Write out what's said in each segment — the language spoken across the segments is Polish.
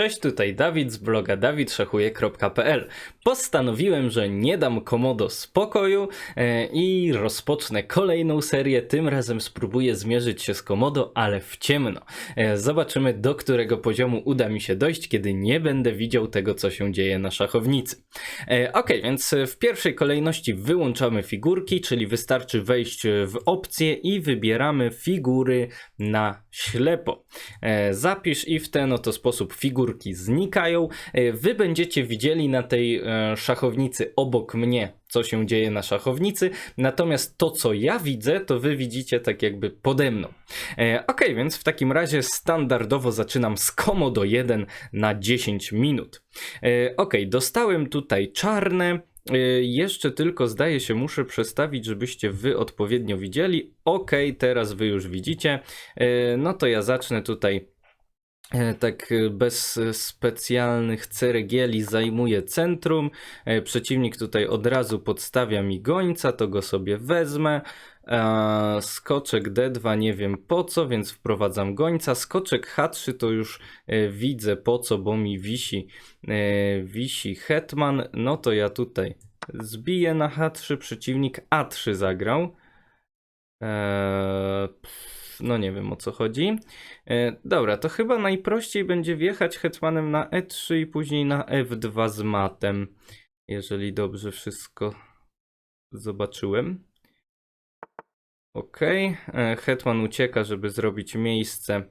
Cześć, tutaj Dawid z bloga dawidszachuje.pl. Postanowiłem, że nie dam Komodo spokoju e, i rozpocznę kolejną serię. Tym razem spróbuję zmierzyć się z Komodo, ale w ciemno. E, zobaczymy, do którego poziomu uda mi się dojść, kiedy nie będę widział tego, co się dzieje na szachownicy. E, ok, więc w pierwszej kolejności wyłączamy figurki, czyli wystarczy wejść w opcję i wybieramy figury na ślepo. Zapisz i w ten oto sposób figurki znikają. E, Wy będziecie widzieli na tej e, szachownicy obok mnie, co się dzieje na szachownicy, natomiast to, co ja widzę, to wy widzicie tak jakby pode mną. E, ok, więc w takim razie standardowo zaczynam z Komodo 1 na 10 minut. Ok, dostałem tutaj czarne. Jeszcze tylko zdaje się, muszę przestawić, żebyście wy odpowiednio widzieli. Ok, teraz wy już widzicie. No to ja zacznę tutaj tak e, bez e, specjalnych ceregieli zajmuje centrum. E, Przeciwnik tutaj od razu podstawia mi gońca, to go sobie wezmę. E, Skoczek D2 nie wiem po co, więc wprowadzam gońca. Skoczek H3 to już e, widzę po co, bo mi wisi, e, wisi hetman. No to ja tutaj zbiję na H3, przeciwnik A3 zagrał. Eee, no nie wiem o co chodzi. E, dobra, to chyba najprościej będzie wjechać hetmanem na E3 i później na F2 z matem, jeżeli dobrze wszystko zobaczyłem. Ok, e, hetman ucieka, żeby zrobić miejsce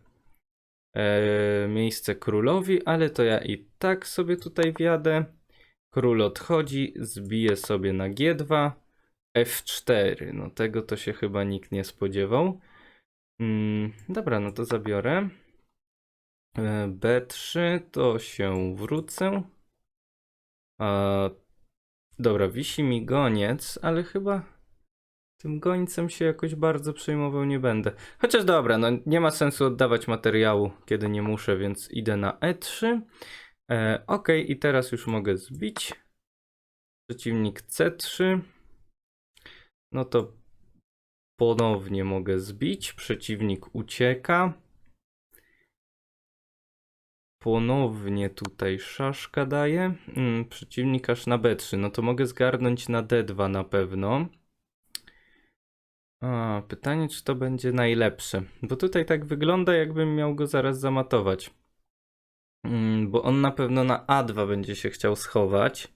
e, miejsce królowi, ale to ja i tak sobie tutaj wjadę. Król odchodzi, zbije sobie na G2. F4. No tego to się chyba nikt nie spodziewał. Mm, dobra, no to zabiorę. E, B3 to się wrócę. A, dobra, wisi mi goniec, ale chyba tym gońcem się jakoś bardzo przejmował nie będę. Chociaż dobra, no nie ma sensu oddawać materiału, kiedy nie muszę, więc idę na E3. E, ok, i teraz już mogę zbić. Przeciwnik C3. No to ponownie mogę zbić. Przeciwnik ucieka. Ponownie tutaj szaszka daje. Mm, przeciwnik aż na B3. No to mogę zgarnąć na D2 na pewno. A, pytanie, czy to będzie najlepsze. Bo tutaj tak wygląda, jakbym miał go zaraz zamatować. Mm, bo on na pewno na A2 będzie się chciał schować.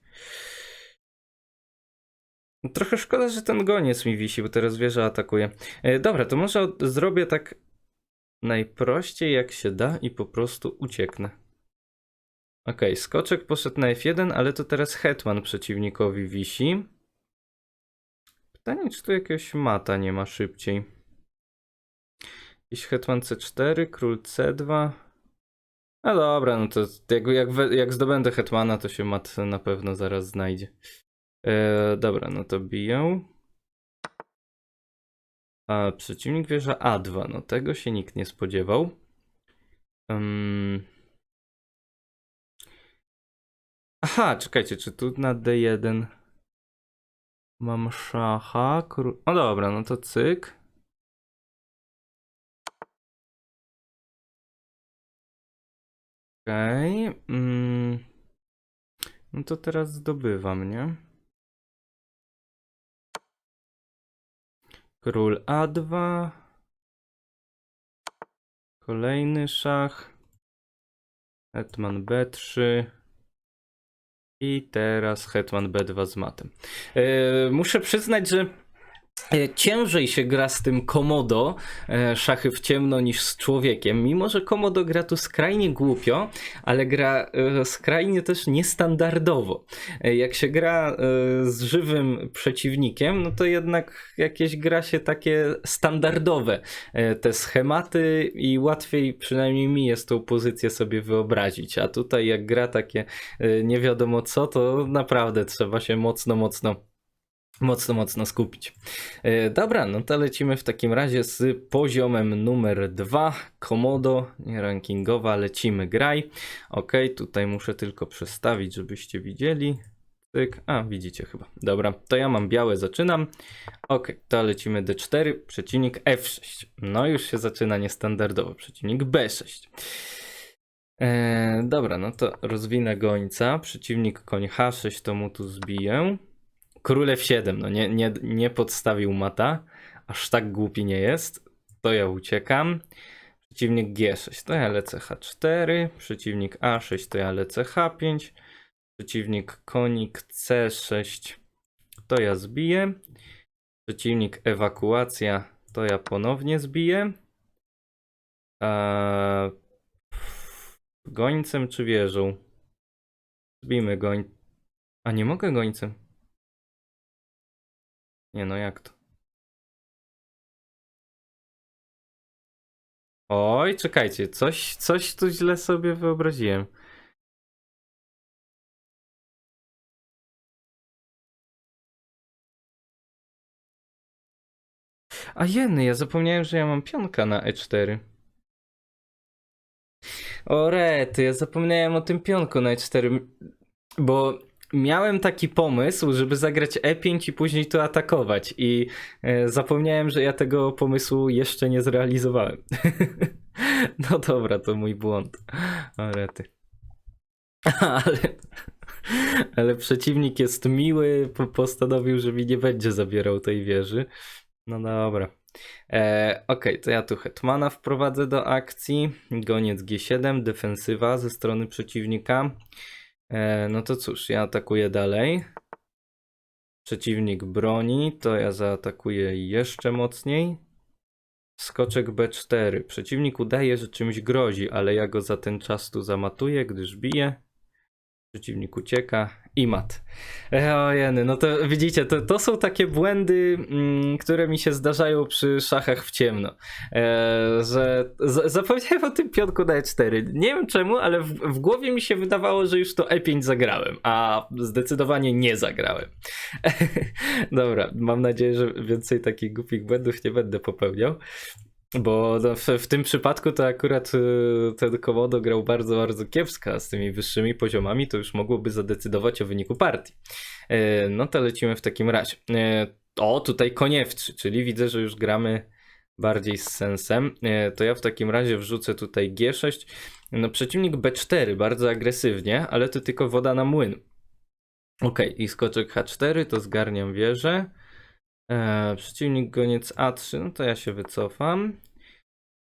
Trochę szkoda, że ten goniec mi wisi, bo teraz wieża atakuje. E, dobra, to może zrobię tak najprościej jak się da i po prostu ucieknę. Okej, skoczek poszedł na F1, ale to teraz hetman przeciwnikowi wisi. Pytanie, czy tu jakiegoś mata nie ma szybciej. Jakiś hetman C4, król C2. No dobra, no to jak, jak, jak zdobędę hetmana, to się mat na pewno zaraz znajdzie. E, dobra, no to biję. A przeciwnik wieża A2. No tego się nikt nie spodziewał. Ym. Aha, czekajcie, czy tu na D1 mam szacha? Kró... No dobra, no to cyk. Okej. mm. No to teraz zdobywam, nie? Król A2. Kolejny szach. Hetman B3. I teraz hetman B2 z matem. E, muszę przyznać, że ciężej się gra z tym komodo e, szachy w ciemno niż z człowiekiem. Mimo, że komodo gra tu skrajnie głupio, ale gra e, skrajnie też niestandardowo. E, Jak się gra e, z żywym przeciwnikiem, no to jednak jakieś gra się takie standardowe e, te schematy i łatwiej przynajmniej mi jest tą pozycję sobie wyobrazić. A tutaj jak gra takie e, nie wiadomo co, to naprawdę trzeba się mocno, mocno mocno, mocno skupić. E, Dobra, no to lecimy w takim razie z poziomem numer dwa. Komodo, nie rankingowa, lecimy graj. Ok, tutaj muszę tylko przestawić, żebyście widzieli. Tyk. A, widzicie chyba. Dobra, to ja mam białe, zaczynam. Ok, to lecimy D4, przeciwnik F6. No już się zaczyna niestandardowo, przeciwnik B6. E, dobra, no to rozwinę gońca. Przeciwnik koń H6 to mu tu zbiję. Królew 7, no nie, nie, nie podstawił mata. Aż tak głupi nie jest. To ja uciekam. Przeciwnik G6 to ja lecę H4. Przeciwnik A6 to ja lecę H5. Przeciwnik konik C6 to ja zbiję. Przeciwnik ewakuacja to ja ponownie zbiję. Eee, gońcem czy wieżą? Zbijmy goń. A nie mogę gońcem. Nie no, jak to? Oj, czekajcie, coś, coś tu źle sobie wyobraziłem. A jeny, ja zapomniałem, że ja mam pionka na E4. O rety, ja zapomniałem o tym pionku na E4, bo miałem taki pomysł, żeby zagrać E5 i później to atakować i e, zapomniałem, że ja tego pomysłu jeszcze nie zrealizowałem. no dobra, to mój błąd. O rety. Ale, ale przeciwnik jest miły, po- postanowił, że mi nie będzie zabierał tej wieży. No dobra. E, Okej, to ja tu Hetmana wprowadzę do akcji. Goniec G7, defensywa ze strony przeciwnika. E, no to cóż, ja atakuję dalej. Przeciwnik broni, to ja zaatakuję jeszcze mocniej. Skoczek B4. Przeciwnik udaje, że czymś grozi, ale ja go za ten czas tu zamatuję, gdyż bije. Przeciwnik ucieka i mat. E, Ojeny, no to widzicie, to, to są takie błędy, mm, które mi się zdarzają przy szachach w ciemno. E, że z, zapomniałem o tym pionku na E4. Nie wiem czemu, ale w, w głowie mi się wydawało, że już to E5 zagrałem, a zdecydowanie nie zagrałem. Dobra, mam nadzieję, że więcej takich głupich błędów nie będę popełniał. Bo no, w, w tym przypadku to akurat y, ten Komodo grał bardzo, bardzo kiepsko, a z tymi wyższymi poziomami to już mogłoby zadecydować o wyniku partii. E, No to lecimy w takim razie. E, O, tutaj konie w 3, czyli widzę, że już gramy bardziej z sensem. To ja w takim razie wrzucę tutaj G6. No przeciwnik B4 bardzo agresywnie, ale to tylko woda na młyn. Ok, i skoczek H4 to zgarniam wieżę. E, przeciwnik goniec A3, no to ja się wycofam.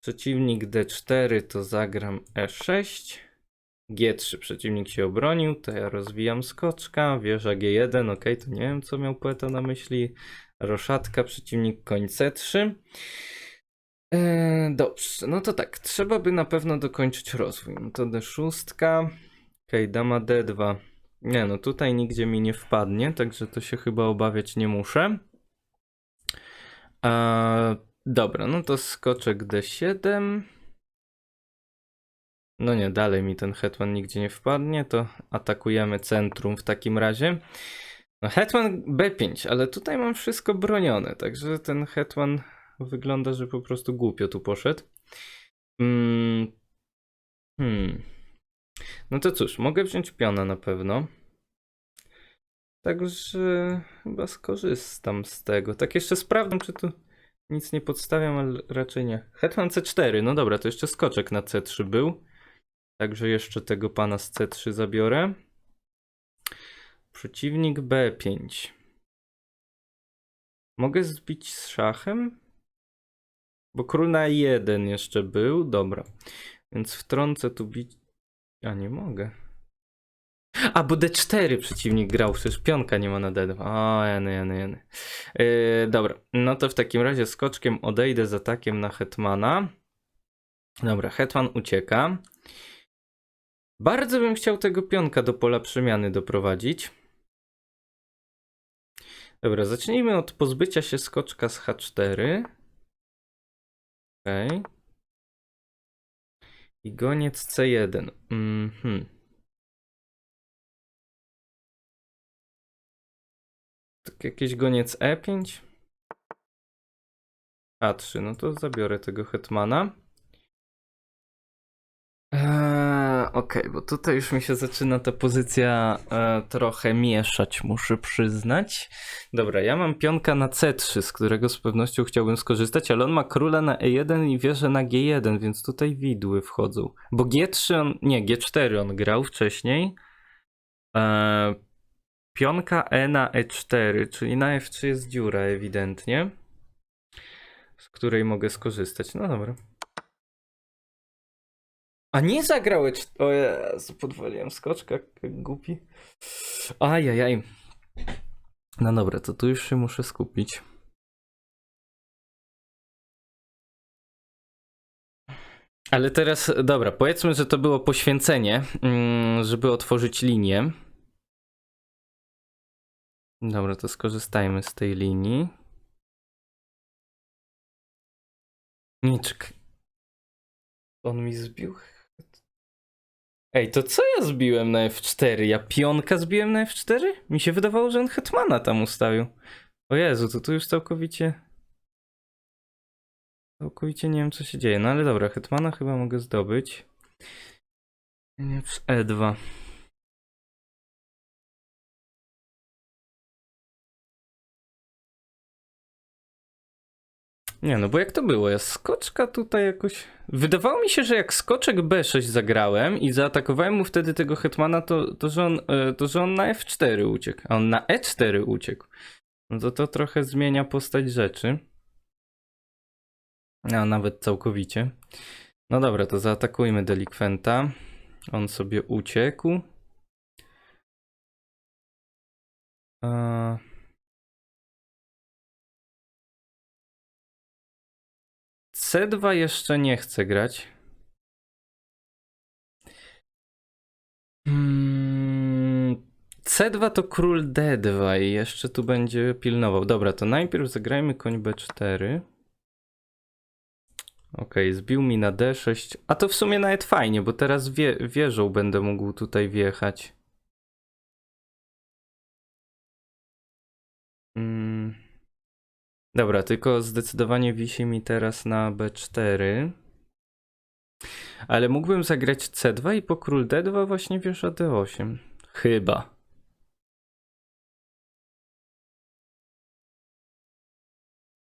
Przeciwnik D4 to zagram E6. G3 przeciwnik się obronił, to ja rozwijam skoczka. Wieża G1, ok, to nie wiem co miał poeta na myśli. Roszatka, przeciwnik koń C3. E, dobrze, no to tak, trzeba by na pewno dokończyć rozwój. No to D6. Ok, dama D2. Nie no, tutaj nigdzie mi nie wpadnie, także to się chyba obawiać nie muszę. Dobra, no to skoczek D7. No nie, dalej mi ten hetman nigdzie nie wpadnie, to atakujemy centrum w takim razie. No hetman B5, ale tutaj mam wszystko bronione, także ten hetman wygląda, że po prostu głupio tu poszedł. Mm. Hmm. No to cóż, mogę wziąć piona na pewno. Także chyba skorzystam z tego. Tak jeszcze sprawdzam, czy tu nic nie podstawiam, ale raczej nie. Hetman C4, no dobra, to jeszcze skoczek na C3 był. Także jeszcze tego pana z C3 zabiorę. Przeciwnik B5. Mogę zbić z szachem? Bo król na 1 jeszcze był. Dobra. Więc wtrącę tu bić. A nie mogę. A, bo D4 przeciwnik grał, przecież pionka nie ma na D2. O, jeny, jeny, jeny. Yy, dobra, no to w takim razie skoczkiem odejdę z atakiem na Hetmana. Dobra, Hetman ucieka. Bardzo bym chciał tego pionka do pola przemiany doprowadzić. Dobra, zacznijmy od pozbycia się skoczka z H4. Okej. I goniec C1. Mhm. Tak jakieś goniec E5? A3, no to zabiorę tego hetmana. Eee, okej, bo tutaj już mi się zaczyna ta pozycja e, trochę mieszać, muszę przyznać. Dobra, ja mam pionka na C3, z którego z pewnością chciałbym skorzystać, ale on ma króla na E1 i wieżę na G1, więc tutaj widły wchodzą. Bo G3 on, nie, G4 on grał wcześniej. E, pionka E na E4, czyli na F3 jest dziura ewidentnie, z której mogę skorzystać. No dobra. A nie zagrały. cz- O Jezu, podwaliłem skoczka, jak głupi. Ajajaj. No dobra, to tu już się muszę skupić. Ale teraz, dobra, powiedzmy, że to było poświęcenie, mm, żeby otworzyć linię. Dobra, to skorzystajmy z tej linii. Nie, czekaj. On mi zbił. Ej, to co ja zbiłem na F4? Ja pionka zbiłem na F4? Mi się wydawało, że on hetmana tam ustawił. O Jezu, to tu już całkowicie... Całkowicie nie wiem, co się dzieje. No ale dobra, hetmana chyba mogę zdobyć. Nie, przez E2. Nie no, bo jak to było? Ja skoczka tutaj jakoś... Wydawało mi się, że jak skoczek B6 zagrałem i zaatakowałem mu wtedy tego hetmana, to, to, że, on, e, to że on na F4 uciekł, a on na E4 uciekł. No to to trochę zmienia postać rzeczy. A nawet całkowicie. No dobra, to zaatakujmy delikwenta. On sobie uciekł. Eee... C2 jeszcze nie chcę grać. Mm, C2 to król D2 i jeszcze tu będzie pilnował. Dobra, to najpierw zagrajmy koń B4. Okej, zbił mi na D6. A to w sumie nawet fajnie, bo teraz wie, wieżą będę mógł tutaj wjechać. Mm. Dobra, tylko zdecydowanie wisi mi teraz na B4. Ale mógłbym zagrać C2 i po król D2 właśnie wieża D8. Chyba.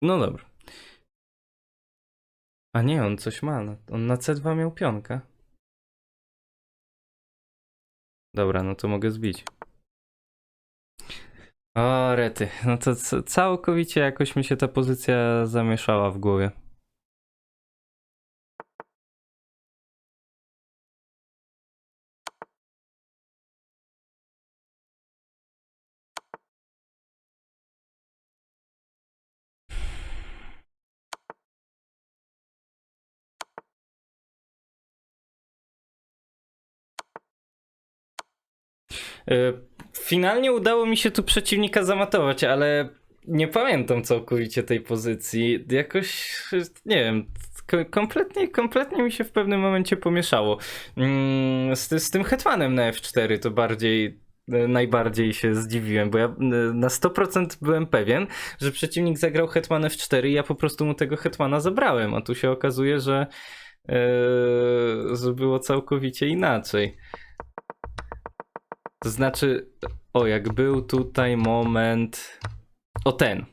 No dobra. A nie, on coś ma. no- On na C2 miał pionka. Dobra, no to mogę zbić. O, rety. No to całkowicie jakoś mi się ta pozycja zamieszała w głowie. Y, Finalnie udało mi się tu przeciwnika zamatować, ale nie pamiętam całkowicie tej pozycji. Jakoś, nie wiem, ko- kompletnie, kompletnie mi się w pewnym momencie pomieszało. Mm, Z, z tym hetmanem na F4 to bardziej, y, najbardziej się zdziwiłem, bo ja na 100% byłem pewien, że przeciwnik zagrał hetman F4 i ja po prostu mu tego hetmana zabrałem, a tu się okazuje, że, y, że było całkowicie inaczej. To znaczy, o, jak był tutaj moment. O ten.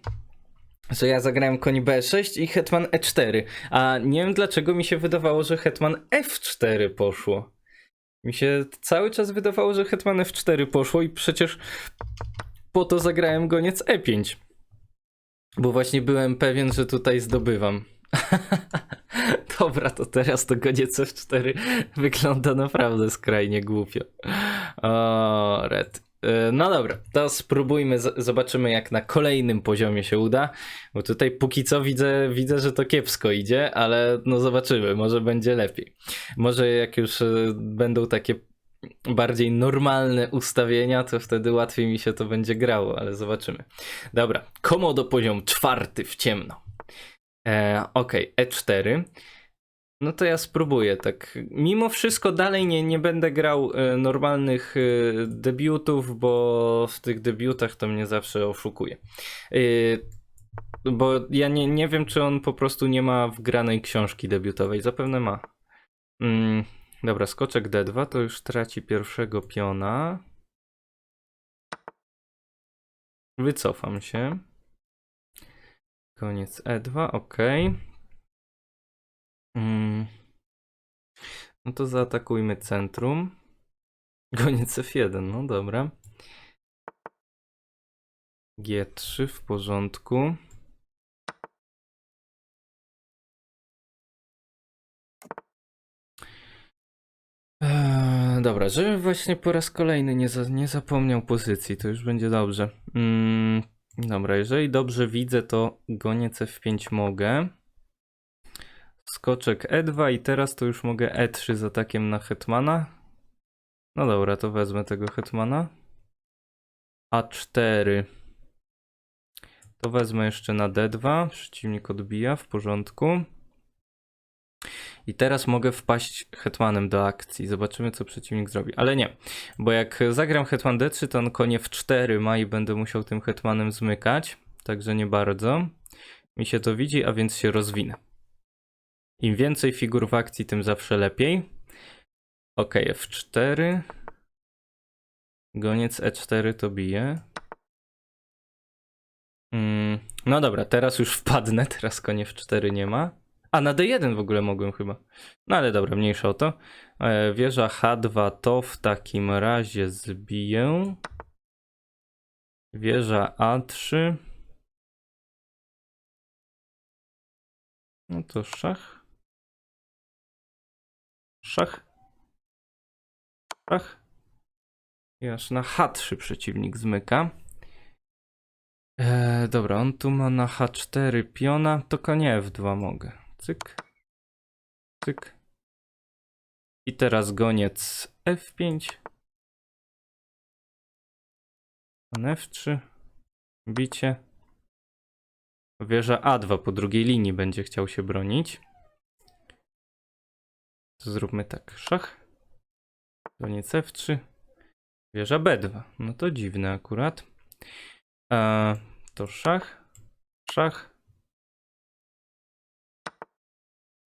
Że ja zagrałem koń B6 i hetman E4. A nie wiem dlaczego mi się wydawało, że hetman F4 poszło. Mi się cały czas wydawało, że hetman F4 poszło i przecież po to zagrałem goniec E5. Bo właśnie byłem pewien, że tutaj zdobywam. Dobra, to teraz to goniec F4 wygląda naprawdę skrajnie głupio. O, red. Y, No dobra, to spróbujmy, zobaczymy jak na kolejnym poziomie się uda, bo tutaj póki co widzę, widzę, że to kiepsko idzie, ale no zobaczymy, może będzie lepiej. Może jak już y, będą takie bardziej normalne ustawienia, to wtedy łatwiej mi się to będzie grało, ale zobaczymy. Dobra, komodo poziom czwarty w ciemno. E, Okej, E4. No to ja spróbuję tak. Mimo wszystko dalej nie, nie będę grał e, normalnych e, debiutów, bo w tych debiutach to mnie zawsze oszukuje. E, bo ja nie, nie wiem, czy on po prostu nie ma wgranej książki debiutowej. Zapewne ma. Mm, Dobra, skoczek D2 to już traci pierwszego piona. Wycofam się. Koniec E2, ok. Mm. No to zaatakujmy centrum. Goniec F1, no dobra. G3 w porządku. Eee, dobra, żebym właśnie po raz kolejny nie, za, nie zapomniał pozycji, to już będzie dobrze. Mm, dobra, jeżeli dobrze widzę, to goniec F5 mogę. Skoczek E2 i teraz to już mogę E3 z atakiem na hetmana. No dobra, to wezmę tego hetmana. A4. To wezmę jeszcze na D2. Przeciwnik odbija, w porządku. I teraz mogę wpaść hetmanem do akcji. Zobaczymy, co przeciwnik zrobi. Ale nie, bo jak zagram hetman D3, to on konie w 4 ma i będę musiał tym hetmanem zmykać. Także nie bardzo. Mi się to widzi, a więc się rozwinę. Im więcej figur w akcji, tym zawsze lepiej. Ok, F4. Goniec E4 to bije. Mm, no dobra, teraz już wpadnę, teraz konie w 4 nie ma. A na D1 w ogóle mogłem chyba. No ale dobra, mniejsza o to. E, wieża H2 to w takim razie zbiję. Wieża A3. No to szach. Szach. Szach. I aż na H3 przeciwnik zmyka. E, dobra, on tu ma na H4 piona, to konie F2 mogę. Cyk. Cyk. I teraz goniec F5. Pan F3. Bicie. Wieża A2 po drugiej linii będzie chciał się bronić. Zróbmy tak. Szach. Goniec F3. Wieża B2. No to dziwne akurat. E, to szach. Szach.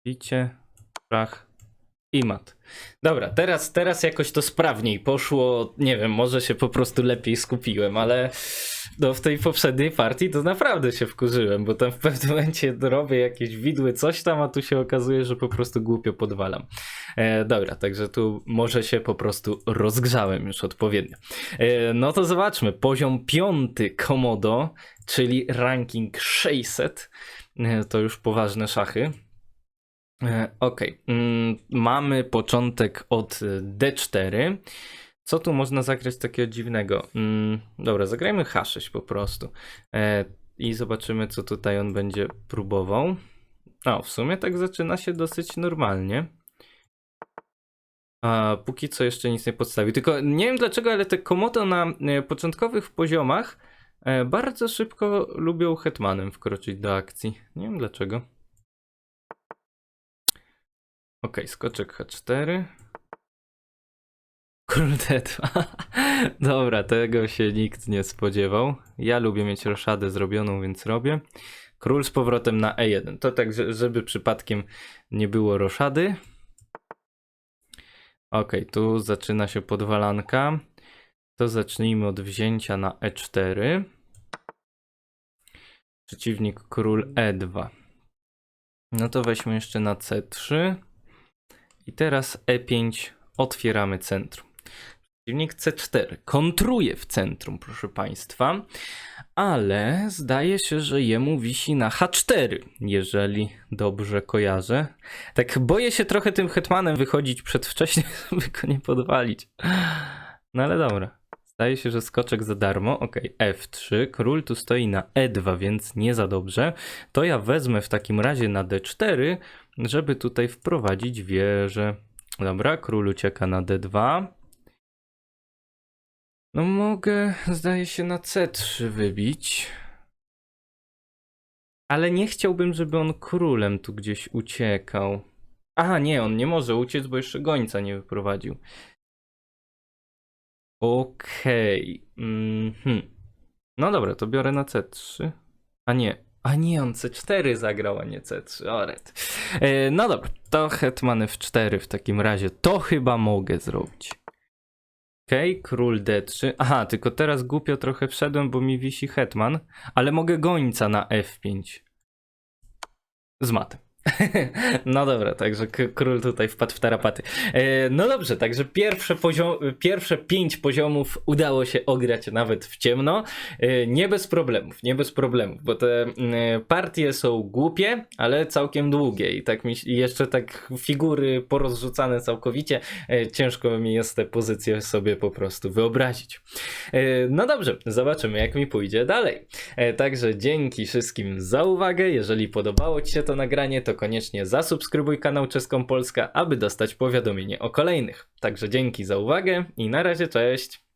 Bicie, szach i mat. Dobra, teraz, teraz jakoś to sprawniej poszło. Nie wiem, może się po prostu lepiej skupiłem, ale no, w tej poprzedniej partii to naprawdę się wkurzyłem, bo tam w pewnym momencie robię jakieś widły, coś tam, a tu się okazuje, że po prostu głupio podwalam. E, dobra, także tu może się po prostu rozgrzałem już odpowiednio. E, no to zobaczmy. Poziom piąty Komodo, czyli ranking 600. E, to już poważne szachy. E, Okej, mm, mamy początek od e, D4. Co tu można zagrać takiego dziwnego? Mm, dobra, zagrajmy H6 po prostu. E, I zobaczymy, co tutaj on będzie próbował. O, w sumie tak zaczyna się dosyć normalnie. A póki co jeszcze nic nie podstawił. Tylko nie wiem dlaczego, ale te komodo na początkowych poziomach bardzo szybko lubią hetmanem wkroczyć do akcji. Nie wiem dlaczego. Ok, skoczek H4. Król D2. Dobra, tego się nikt nie spodziewał. Ja lubię mieć roszadę zrobioną, więc robię. Król z powrotem na E1. To tak, że- żeby przypadkiem nie było roszady. Ok, tu zaczyna się podwalanka. To zacznijmy od wzięcia na E4. Przeciwnik król E2. No to weźmy jeszcze na C3. I teraz E5 otwieramy centrum. Przeciwnik C4 kontruje w centrum, proszę Państwa, ale zdaje się, że jemu wisi na H4, jeżeli dobrze kojarzę. Tak boję się trochę tym hetmanem wychodzić przedwcześnie, żeby go nie podwalić. No ale dobra. Zdaje się, że skoczek za darmo. Ok, F3. Król tu stoi na E2, więc nie za dobrze. To ja wezmę w takim razie na D4, żeby tutaj wprowadzić wieżę. Dobra, król ucieka na D2. No mogę, zdaje się, na C3 wybić. Ale nie chciałbym, żeby on królem tu gdzieś uciekał. Aha, nie, on nie może uciec, bo jeszcze gońca nie wyprowadził. Okej. Mhm. No dobra, to biorę na C3. A nie. A nie, on C4 zagrał, a nie C3. Oret. E, no dobra, to hetman F4 w takim razie. To chyba mogę zrobić. Okej, król D3. Aha, tylko teraz głupio trochę wszedłem, bo mi wisi hetman, ale mogę gońca na F5. Z matem. No dobra, także król tutaj wpadł w tarapaty. E, no dobrze, także pierwsze, poziom, pierwsze pięć poziomów udało się ograć nawet w ciemno. E, nie bez problemów, nie bez problemów, bo te mm, partie są głupie, ale całkiem długie i tak mi jeszcze tak figury porozrzucane całkowicie. E, ciężko mi jest te pozycje sobie po prostu wyobrazić. No dobrze, zobaczymy jak mi pójdzie dalej. Także dzięki wszystkim za uwagę. Jeżeli podobało Ci się to nagranie, to koniecznie zasubskrybuj kanał Czeską Polska, aby dostać powiadomienie o kolejnych. Także dzięki za uwagę i na razie cześć.